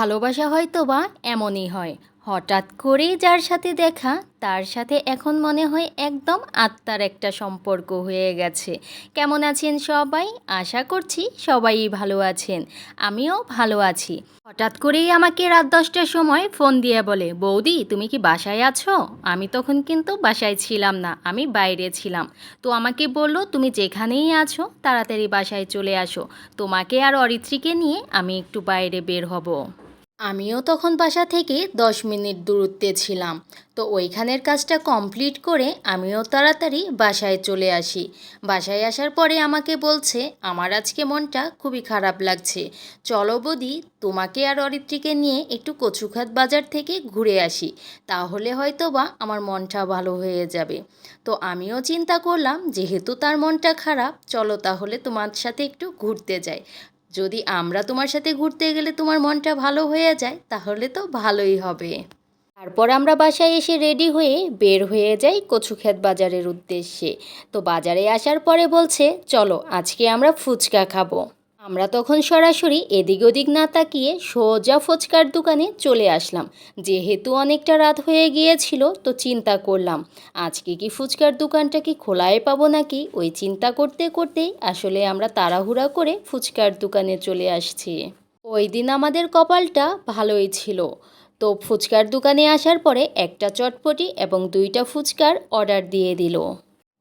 ভালোবাসা হয়তো বা এমনই হয়। হঠাৎ করেই যার সাথে দেখা, তার সাথে এখন মনে হয় একদম আত্মার একটা সম্পর্ক হয়ে গেছে। কেমন আছেন সবাই? আশা করছি সবাই ভালো আছেন। আমিও ভালো আছি। হঠাৎ করেই আমাকে রাত দশটার সময় ফোন দিয়ে বলে, বৌদি, তুমি কি বাসায় আছো? আমি তখন কিন্তু বাসায় ছিলাম না, আমি বাইরে ছিলাম। তো আমাকে বলল, তুমি যেখানেই আছো, তাড়াতাড়ি বাসায় চলে আসো। তোমাকে আর অরিত্রীকে নিয়ে আমি একটু বাইরে বের হব। আমিও তখন বাসা থেকে দশ মিনিট দূরত্বে ছিলাম। তো ওইখানের কাজটা কমপ্লিট করে আমিও তাড়াতাড়ি বাসায় চলে আসি। বাসায় আসার পরে আমাকে বলছে, আমার আজকে মনটা খুবই খারাপ লাগছে। চলো বদি, তোমাকে আর অরিত্রীকে নিয়ে একটু কচুখাত বাজার থেকে ঘুরে আসি। তাহলে হয়তো বা আমার মনটা ভালো হয়ে যাবে। তো আমিও চিন্তা করলাম, যেহেতু তার মনটা খারাপ, চলো তাহলে তোমার সাথে একটু ঘুরতে যাই। যদি আমরা তোমার সাথে ঘুরতে গেলে তোমার মনটা ভালো হয়ে যায়, তাহলে তো ভালোই হবে। তারপর আমরা বাসায় এসে রেডি হয়ে বের হয়ে যাই কচুক্ষেত বাজারের উদ্দেশ্যে। তো বাজারে আসার পরে বলছে, চলো, আজকে আমরা ফুচকা খাব। আমরা তখন সরাসরি এদিক ওদিক না তাকিয়ে সোজা ফুচকার দোকানে চলে আসলাম। যেহেতু অনেকটা রাত হয়ে গিয়েছিল, তো চিন্তা করলাম, আজকে কি ফুচকার দোকানটা কি খোলায় পাবো নাকি? ওই চিন্তা করতে করতেই আসলে আমরা তাড়াহুড়া করে ফুচকার দোকানে চলে আসছি। ওই দিন আমাদের কপালটা ভালোই ছিল। তো ফুচকার দোকানে আসার পরে একটা চটপটি এবং দুইটা ফুচকার অর্ডার দিয়ে দিল।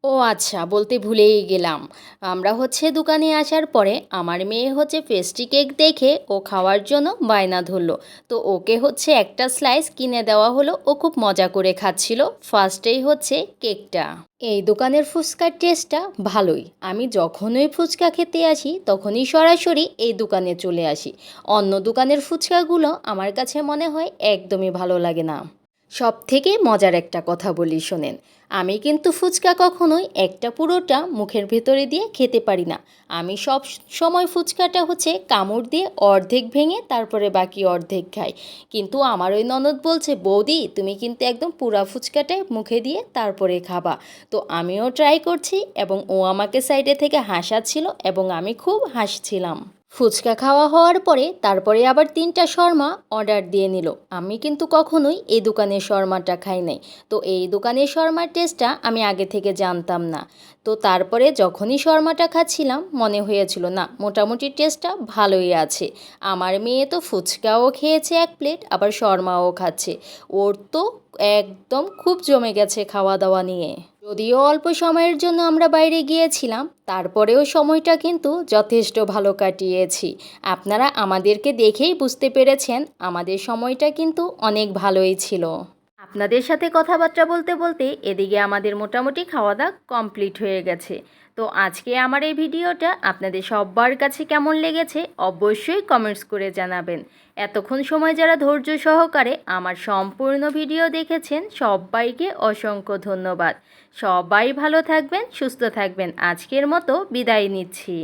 ও আচ্ছা বলতে ভুলেই গেলাম। আমরা হচ্ছে দোকানে আসার পরে আমার মেয়ে হচ্ছে পেস্ট্রি কেক দেখে ও খাওয়ার জন্য বায়না ধরলো। তো ওকে হচ্ছে একটা স্লাইস কিনে দেওয়া হলো, ও খুব মজা করে খাচ্ছিল। ফার্স্টেই হচ্ছে কেকটা এই দোকানের ফুচকার টেস্টটা ভালোই। আমি যখনই ফুচকা খেতে আসি, তখনই সরাসরি এই দোকানে চলে আসি। অন্য দোকানের ফুচকাগুলো আমার কাছে মনে হয় একদমই ভালো লাগে না। সব থেকে মজার একটা কথা বলি শোনেন, আমি কিন্তু ফুচকা কখনোই একটা পুরোটা মুখের ভেতরে দিয়ে খেতে পারি না। আমি সব সময় ফুচকাটা হচ্ছে কামড় দিয়ে অর্ধেক ভেঙে তারপরে বাকি অর্ধেক খাই। কিন্তু আমার ওই ননদ বলছে, বৌদি, তুমি কিন্তু একদম পুরা ফুচকাটাই মুখে দিয়ে তারপরে খাবা। তো আমিও ট্রাই করছি এবং ও আমাকে সাইডে থেকে হাসাচ্ছিল এবং আমি খুব হাসছিলাম। ফুচকা খাওয়া হওয়ার পরে তারপরে আবার তিনটা শর্মা অর্ডার দিয়ে নিল। আমি কিন্তু কখনোই এই দোকানের শর্মাটা খাই নাই। তো এই দোকানের শর্মার টেস্টটা আমি আগে থেকে জানতাম না। তো তারপরে যখনই শর্মাটা খাচ্ছিলাম, মনে হয়েছিল, না, মোটামুটি টেস্টটা ভালোই আছে। আমার মেয়ে তো ফুচকাও খেয়েছে এক প্লেট, আবার শর্মাও খাচ্ছে। ওর তো একদম খুব জমে গেছে খাওয়া দাওয়া নিয়ে। যদিও অল্প সময়ের জন্য আমরা বাইরে গিয়েছিলাম, তারপরেও সময়টা কিন্তু যথেষ্ট ভালো কাটিয়েছি। আপনারা আমাদেরকে দেখেই বুঝতে পেরেছেন, আমাদের সময়টা কিন্তু অনেক ভালোই ছিল। আপনাদের সাথে কথাবার্তা বলতে বলতে এদিকে আমাদের মোটামুটি খাওয়া দাওয়া কমপ্লিট হয়ে গেছে। তো আজকে আমার এই ভিডিওটা আপনাদের সবার কাছে কেমন লেগেছে অবশ্যই কমেন্টস করে জানাবেন। এতক্ষণ সময় যারা ধৈর্য সহকারে আমার সম্পূর্ণ ভিডিও দেখেছেন সবাইকে অসংখ্য ধন্যবাদ। সবাই ভালো থাকবেন, সুস্থ থাকবেন। আজকের মতো বিদায় নিচ্ছি।